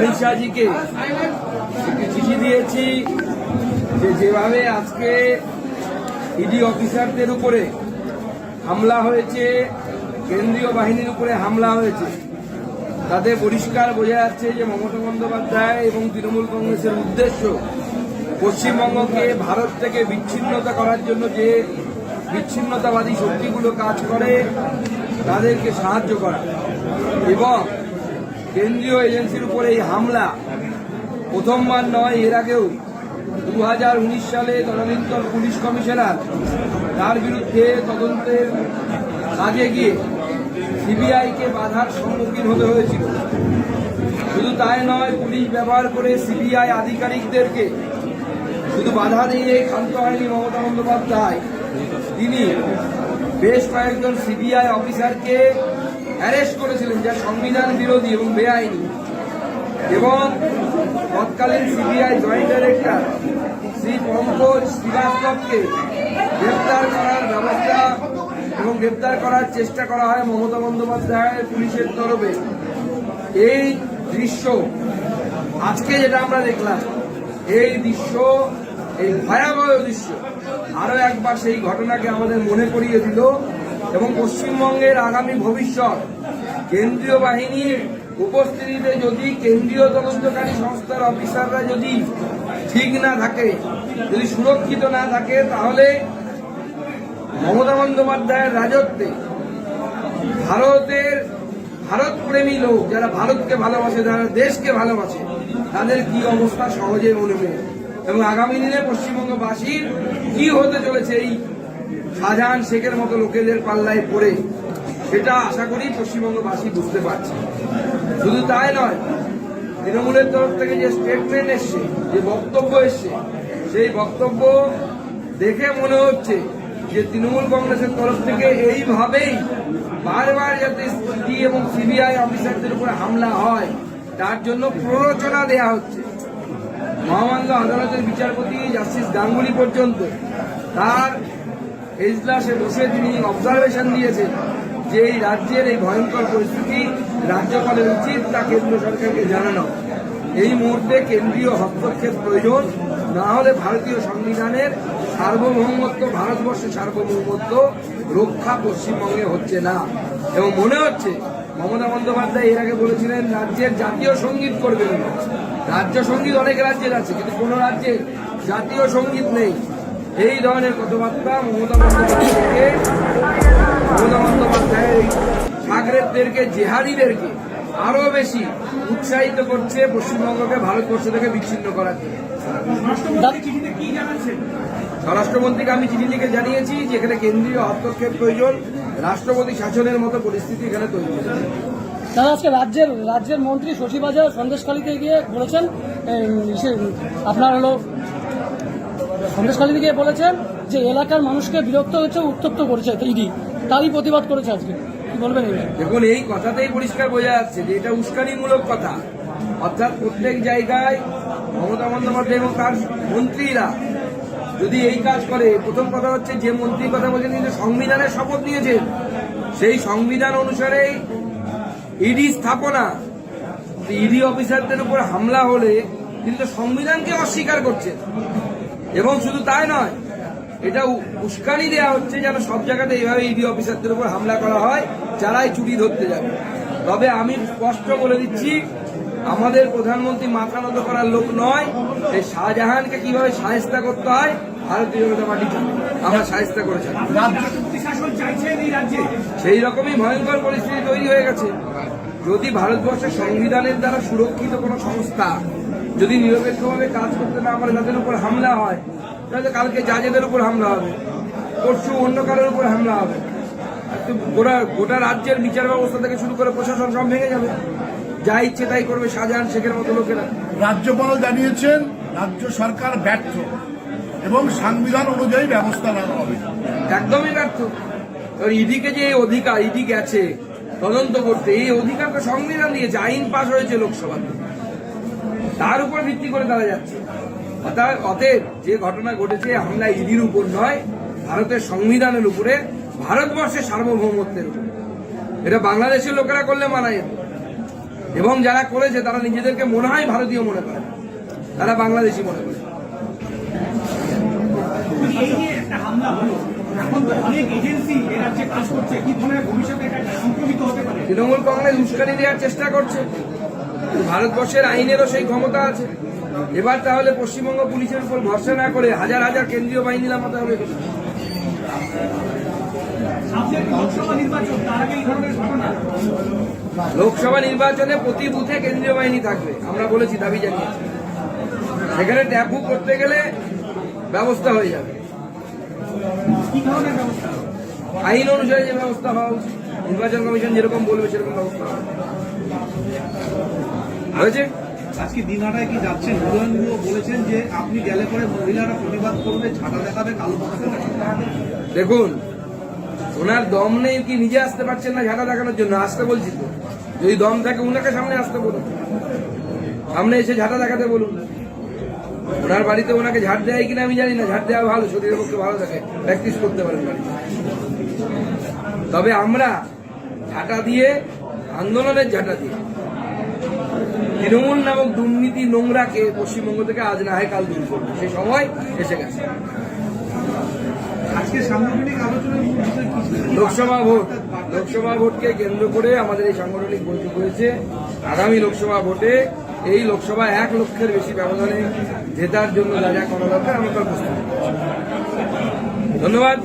অমিত শাহজিকে চিঠি দিয়েছি যে যেভাবে আজকে ইডি অফিসারদের উপরে হামলা হয়েছে, কেন্দ্রীয় বাহিনীর উপরে হামলা হয়েছে তাতে পরিষ্কার বোঝা যাচ্ছে যে মমতা বন্দ্যোপাধ্যায় এবং তৃণমূল কংগ্রেসের উদ্দেশ্য পশ্চিমবঙ্গকে ভারত থেকে বিচ্ছিন্নতা করার জন্য যে বিচ্ছিন্নতাবাদী শক্তিগুলো কাজ করে, তাদেরকে সাহায্য করা এবং কেন্দ্রীয় এজেন্সির উপরে এই হামলা প্রথমবার নয়, এর আগেও। দু হাজার উনিশ সালে তদানীন্তন পুলিশ কমিশনার তার বিরুদ্ধে তদন্তের কাজে গিয়ে সিবিআইকে বাধার সম্মুখীন হতে হয়েছিল। শুধু তাই নয়, পুলিশ ব্যবহার করে সিবিআই আধিকারিকদেরকে শুধু বাধা দিয়ে ক্ষান্ত হয়নি মমতা বন্দ্যোপাধ্যায়। তিনি বেশ কয়েকজন সিবিআই অফিসারকে অ্যারেস্ট করেছিলেন, যা সংবিধান বিরোধী এবং বেআইনি। এবং তৎকালীন CBI joint director Shri Pankaj শ্রীবাস্তবকে গ্রেপ্তার করার ব্যবস্থা এবং গ্রেপ্তার করার চেষ্টা করা হয় মমতা বন্দ্যোপাধ্যায়ের পুলিশের তরফে। এই দৃশ্য, আজকে যেটা আমরা দেখলাম, এই দৃশ্য, এই ভয়াবহ দৃশ্য, আরও একবার সেই ঘটনাকে আমাদের মনে করিয়ে দিল এবং পশ্চিমবঙ্গের আগামী ভবিষ্যৎ। কেন্দ্রীয় বাহিনীর উপস্থিতিতে যদি কেন্দ্রীয় তদন্তকারী সংস্থার অফিসাররা যদি ঠিক না থাকে, যদি সুরক্ষিত না থাকে, তাহলে মমতা বন্দ্যোপাধ্যায়ের রাজত্বে ভারতের ভারত প্রেমী লোক যারা ভারতকে ভালোবাসে, যারা দেশকে ভালোবাসে, তাদের কি অবস্থা সহজে মনে এবং আগামী দিনে পশ্চিমবঙ্গবাসীর কি হতে চলেছে এই শাহজাহান শেখের মতো লোকেদের পাল্লায় পড়ে, সেটা আশা করি পশ্চিমবঙ্গবাসী বুঝতে পারছে। শুধু তাই নয়, তৃণমূলের তরফ থেকে যে স্টেটমেন্ট এসছে, যে বক্তব্য এসছে, সেই বক্তব্য দেখে মনে হচ্ছে যে তৃণমূল কংগ্রেসের তরফ থেকে এইভাবেই বারবার যাতে ইডি এবং সিবিআই অফিসারদের উপরে হামলা হয়, তার জন্য প্ররোচনা দেয়া হচ্ছে। মহামান্য আদালতের বিচারপতি জাস্টিস গাঙ্গুলি পর্যন্ত তার এজলাসে বসে তিনি অবজারভেশন দিয়েছেন যে এই রাজ্যের এই ভয়ঙ্কর পরিস্থিতি রাজ্যপালের উচিত তা কেন্দ্র সরকারকে জানানো। এই মুহূর্তে কেন্দ্রীয় হস্তক্ষেপ প্রয়োজন। না হলে ভারতীয় সংবিধানের সার্বভৌমত্ব, ভারতবর্ষের সার্বভৌমত্ব রক্ষা পশ্চিমবঙ্গে হচ্ছে না। এবং মনে হচ্ছে, মমতা বন্দ্যোপাধ্যায় এর আগে বলেছিলেন, রাজ্যের জাতীয় সংগীত করবেন রাজ্য সংগীত অনেক রাজ্যের আছে, কিন্তু কোনো রাজ্যে জাতীয় সংগীত নেই। এই ধরনের কথাবার্তা মমতা বন্দ্যোপাধ্যায়কে মমতা বন্দ্যোপাধ্যায়ের এই সাগরেবদেরকে জেহাদিদেরকে আরও বেশি উৎসাহিত করছে পশ্চিমবঙ্গকে ভারতবর্ষ থেকে বিচ্ছিন্ন করার জন্য। স্বরাষ্ট্রমন্ত্রীকে আমি চিঠি লিখে জানিয়েছি যে এখানে কেন্দ্রীয় হস্তক্ষেপ প্রয়োজন রাষ্ট্রপতি শাসনের মতো পরিস্থিতি এখানে তৈরি হয়েছে। দাদা আজকে রাজ্যের রাজ্যের মন্ত্রী শশীবাজার সন্দেশখালীতে গিয়ে বলেছেন আপনার হলো সন্দেশখালীতে গিয়ে বলেছেন যে এলাকার মানুষকে বিরক্ত হয়েছে, উত্তপ্ত করেছে ইডি। তারই প্রতিবাদ করেছে আজকে। কি বলবেন দেখুন, এই কথাতেই পরিষ্কার বোঝা যাচ্ছে যে এটা উস্কানিমূলক কথা। অর্থাৎ প্রত্যেক জায়গায় মমতা বন্দ্যোপাধ্যায় এবং তার মন্ত্রীরা যদি এই কাজ করে, প্রথম কথা হচ্ছে যে মন্ত্রীর কথা বলছেন, কিন্তু সংবিধানের শপথ নিয়েছেন। সেই সংবিধান অনুসারেই ইডি স্থাপনা, ইডি অফিসারদের উপর হামলা হলে কিন্তু সংবিধানকে অস্বীকার করছেন। এবং শুধু তাই নয় এটা উস্কানি দেওয়া হচ্ছে যেন সব জায়গাতে এইভাবে ইডি অফিসারদের উপর হামলা করা হয় যারাই চুরি ধরতে যাবে। তবে আমি স্পষ্ট বলে দিচ্ছি আমাদের প্রধানমন্ত্রী মাথা নত করার লোক নয় এই শাহজাহানকে কীভাবে সাহেস্তা করতে হয় ভারতীয় জনতা পার্টি। আমরা সাহেস্তা করেছি। সেই রকমই ভয়ঙ্কর পরিস্থিতি তৈরি হয়ে গেছে। যদি ভারতবর্ষের সংবিধানের দ্বারা সুরক্ষিত কোনো সংস্থা যদি নিরপেক্ষভাবে কাজ করতে না পারে তাদের উপর হামলা হয় তাহলে কালকে জাজেদের উপর হামলা হবে পরশু অন্য কারোর উপর হামলা হবে। গোটা গোটা রাজ্যের বিচার ব্যবস্থা থেকে শুরু করে প্রশাসন সব ভেঙে যাবে। যা ইচ্ছে তাই করবে শাহজাহান শেখের মতো লোকেরা। রাজ্যপাল জানিয়েছেন রাজ্য সরকার ব্যর্থ এবং সংবিধান অনুযায়ী ব্যবস্থা নেওয়া হবে। একদমই ব্যর্থ। ইডিকে যে অধিকার ইডি গেছে তদন্ত করতে, এই অধিকার তো সংবিধান দিয়েছে আইন পাশ হয়েছে লোকসভাতে, তার উপর ভিত্তি করে তারা যাচ্ছে। অর্থাৎ অতএব যে ঘটনা ঘটেছে হামলা ইডির উপর নয়, ভারতের সংবিধানের উপরে, ভারতবর্ষের সার্বভৌমত্বের উপরে। এটা বাংলাদেশের লোকেরা করলে মানা যেত এবং যারা করেছে, তারা নিজেদেরকে মনে হয় ভারতীয় মনে করে। তারা বাংলাদেশি মনে করে। এই যে একটা হামলা হলো এখন তো অনেক এজেন্সি এ রাজ্যে কাজ করছে। কি ধরনের ভবিষ্যতে এটা সংক্রমিত হতে পারে? তৃণমূল কংগ্রেস উস্কানি দেওয়ার চেষ্টা করছে। ভারতবর্ষের আইনেরও সেই ক্ষমতা আছে। এবার তাহলে পশ্চিমবঙ্গ পুলিশের উপর ভরসা না করে হাজার হাজার কেন্দ্রীয় বাহিনী নামাতে হবে। লোকসভা নির্বাচন প্রতি বুথে কেন্দ্রীয় বাহিনী থাকবে আমরা বলেছি দাবি জানিয়েছি। সেখানে ট্যাপু করতে গেলে ব্যবস্থা হয়ে যাবে। আইন অনুযায়ী যে ব্যবস্থা হওয়া উচিত নির্বাচন কমিশন যেরকম বলবে সেরকম ব্যবস্থা হয়েছে? আজকে দিনহাটায় কি যাচ্ছেন? উদয়নবাবু বলেছেন যে আপনি গেলে পরে মহিলারা প্রতিবাদ করবে ছাতা দেখাবে কালো পতাকা দেখুন ওনার দম নেই কি নিজে আসতে পারছেন না ঝাঁটা দেখানোর জন্য? আসতে বলছি তো। যদি দম থাকে ওনাকে সামনে আসতে বলুন। সামনে এসে ঝাঁটা দেখাতে বলুন। ওনার বাড়িতে ওনাকে ঝাড় দেয় কিনা আমি জানি না ঝাড় দেওয়া ভালো শরীরের পক্ষে ভালো থাকে প্র্যাকটিস করতে পারেন বাড়িতে। তবে আমরা ঝাঁটা দিয়ে আন্দোলনের ঝাঁটা দিয়ে তৃণমূল নামক দুর্নীতি নোংরাকে পশ্চিমবঙ্গ থেকে আজ না হয় কাল দূর করব। সে সময় এসে গেছে? লোকসভা ভোট লোকসভা ভোটকে কেন্দ্র করে আমাদের এই সাংগঠনিক বৈঠক হয়েছে। আগামী লোকসভা ভোটে এই লোকসভা এক লক্ষের বেশি ব্যবধানে জেতার জন্য যা যা করা দরকার আমরা তার ধন্যবাদ।